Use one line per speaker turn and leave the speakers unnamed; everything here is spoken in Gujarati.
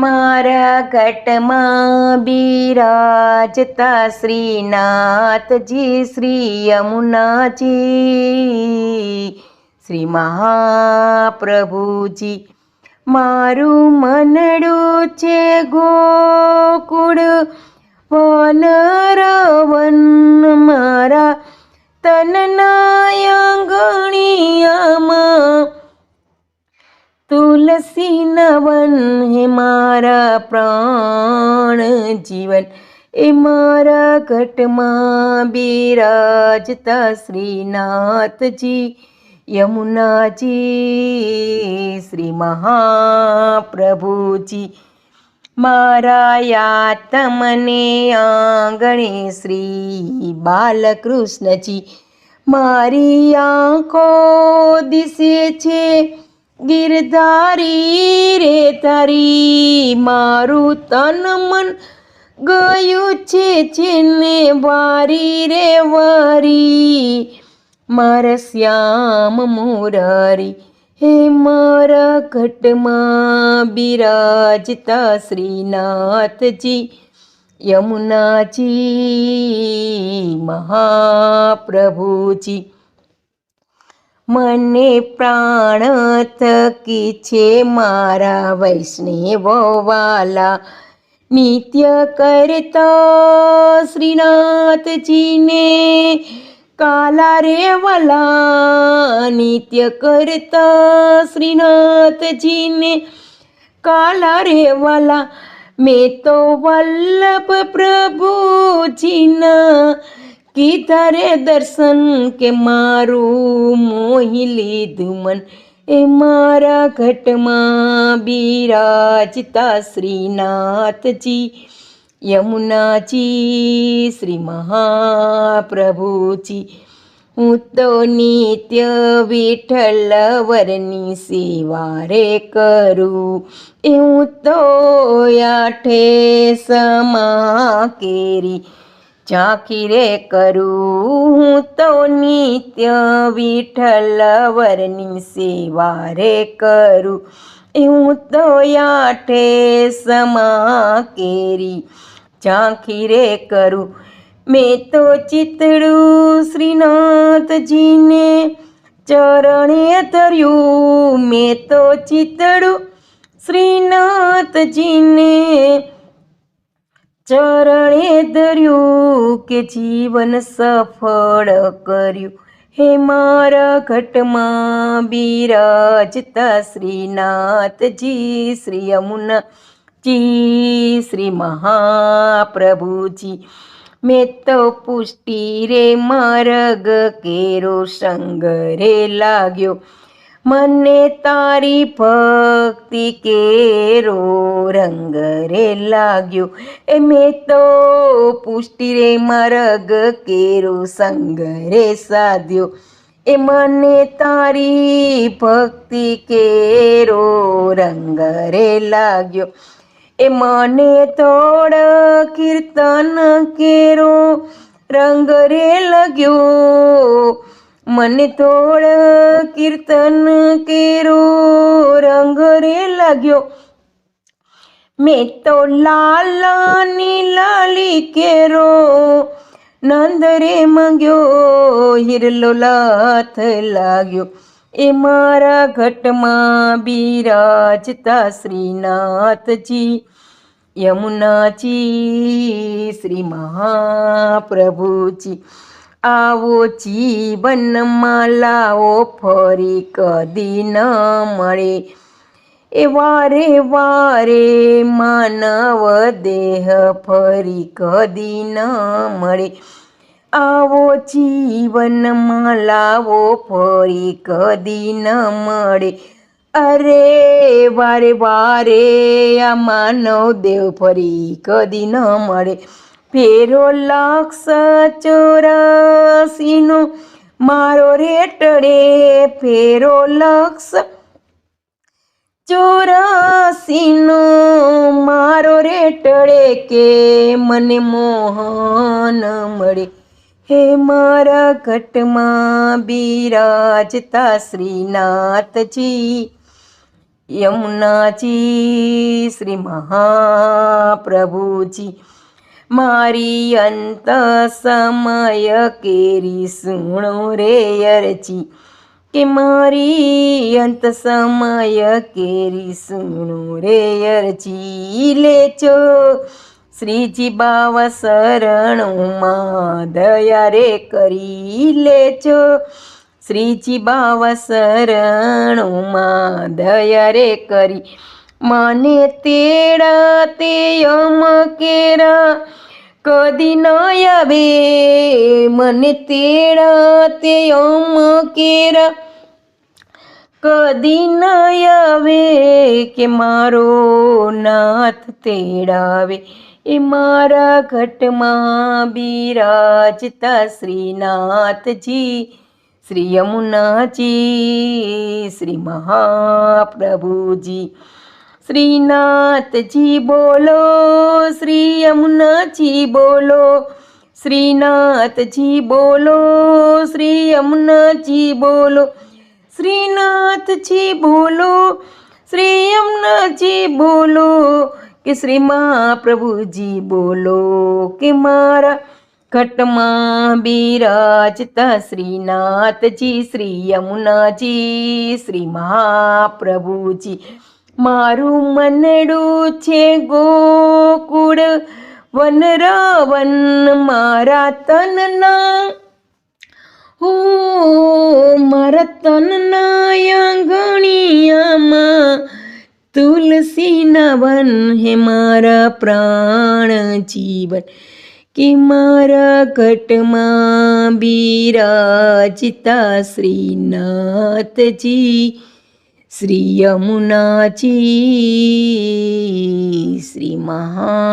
મારા ઘટમાં બિરાજતા શ્રીનાથજી, શ્રી યમુનાજી, શ્રી મહાપ્રભુજી. મારું મનડું છે ગોકુળ, વનરવન મારા તનના આંગણિયામાં. તુલસી નવન હે મારા પ્રાણ જીવન. એ મારા ઘટમાં બિરાજતા શ્રીનાથજી, યમુનાજી, શ્રી મહાપ્રભુજી. મારા યાતમને આંગણે શ્રી બાલકૃષ્ણજી. મારી આંખો દિશે છે ગિરધારી રે તારી મારું તન મન ગયું છે છેને વારી રે વારી. મારા શ્યામ મોરારી, હે મારા ઘટમાં બિરાજતા શ્રીનાથજી, યમુનાજી મહાપ્રભુજી. મને પ્રાણ થકી છે મારા વૈષ્ણવ વાલા નિત્ય કરતા શ્રીનાથજીને કાલા રે વાલા નિત્ય કરતા શ્રીનાથજીને કાલા રે વાલા મેં તો વલ્લભ પ્રભુજીના કીધા રે દર્શન કે મારું મોહી લીધું મન. એ મારા ઘટમાં બિરાજતા શ્રીનાથજી. યમુનાજી શ્રી મહાપ્રભુજી. હું તો નિત્ય વિઠ્ઠલ વરની સેવા રે કરું. એ હું તો આઠે સમા કેરી. ઝાંખી રે કરું હું તો નિત્ય વિઠ્ઠલ વરની સેવા રે કરું. હું તો આઠે સમા કેરી ઝાંખી રે કરું. મેં તો ચિતડું શ્રીનાથજીને ચરણે ધર્યું. મેં તો ચિતડું શ્રીનાથજીને ચરણે ધર્યું કે જીવન સફળ કર્યું. હે મારા ઘટમાં બિરાજતા શ્રીનાથજી, શ્રી યમુનાજી શ્રી મહાપ્રભુજી. મેં તો પુષ્ટિ રે માર્ગ કેરો સંગ રે લાગ્યો. મને તારી ભક્તિ કેરો રંગ રે લાગ્યો. એ મેં તો પુષ્ટિ રે મરગ કેરો સંગ રે સાધ્યો. એ મને તારી ભક્તિ કેરો રંગ રે લાગ્યો. એ મને તોડ કીર્તન કેરો રંગ રે લગ્યો. મને તોડ કીર્તન કેરો રંગ રે લાગ્યો. મેં તો લાલાની લાલી કેરો, નંદ રે માંગ્યો, હિરલો લાથ લાગ્યો. એ મારા ઘટમાં બિરાજતા શ્રીનાથજી, યમુનાજી, શ્રી મહાપ્રભુજી. આવો જીવનમાં લાવો ફરી કદી ન મળે. એ વારે વારે માનવ દેહ ફરી કદી ન મળે. આવો જીવનમાં લાવો ફરી કદી ન મળે. અરે, વારે વારે, આ માનવ દેવ ફરી કદી ન મળે. ફેરો લક્ષ ચોરાસીનો. મારો રેટડે ફેરો લક્ષ ચોરાસીનો. મારો રેટડે કે મને મોહન મળે. હે મારા ઘટમાં બિરાજતા શ્રીનાથજી, યમુનાજી, શ્રી મહાપ્રભુજી. મારી અંત સમય કેરી સુણો રે અરજી. કે મારી અંત સમય કેરી સુણો રે અરજી. લેચો શ્રીજી બાવ શરણોમાં દયા રે કરી લેચો શ્રીજી બાવ શરણોમાં દયા રે કરી મને તેડા તે યમ કેરા. કદી ન આવે મને તેડા તે યમ કેરા. કદી ન આવે કે મારો નાથ તેડાવે. એ મારા ઘટમાં બિરાજતા શ્રીનાથજી. શ્રી યમુનાજી, શ્રી મહાપ્રભુજી. શ્રીનાથજી બોલો, શ્રી યમુનાજી બોલો શ્રીનાથજી બોલો, શ્રી યમુનાજી બોલો શ્રીનાથજી બોલો, શ્રી યમુનાજી બોલો, કે શ્રી મહાપ્રભુજી બોલો, કે મારા ઘટમાં બિરાજતા શ્રીનાથજી, શ્રી યમુનાજી, શ્રી મહાપ્રભુજી. મારું મનડું છે ગોકુળ. વનરાવન મારા તનના. હો મારા તનના આંગણિયામાં તુલસીના વન હે મારા પ્રાણ જીવન. કે મારા ઘટમાં બિરાજતા શ્રીનાથજી. શ્રી યમુનાજી શ્રી મહાપ્રભુજી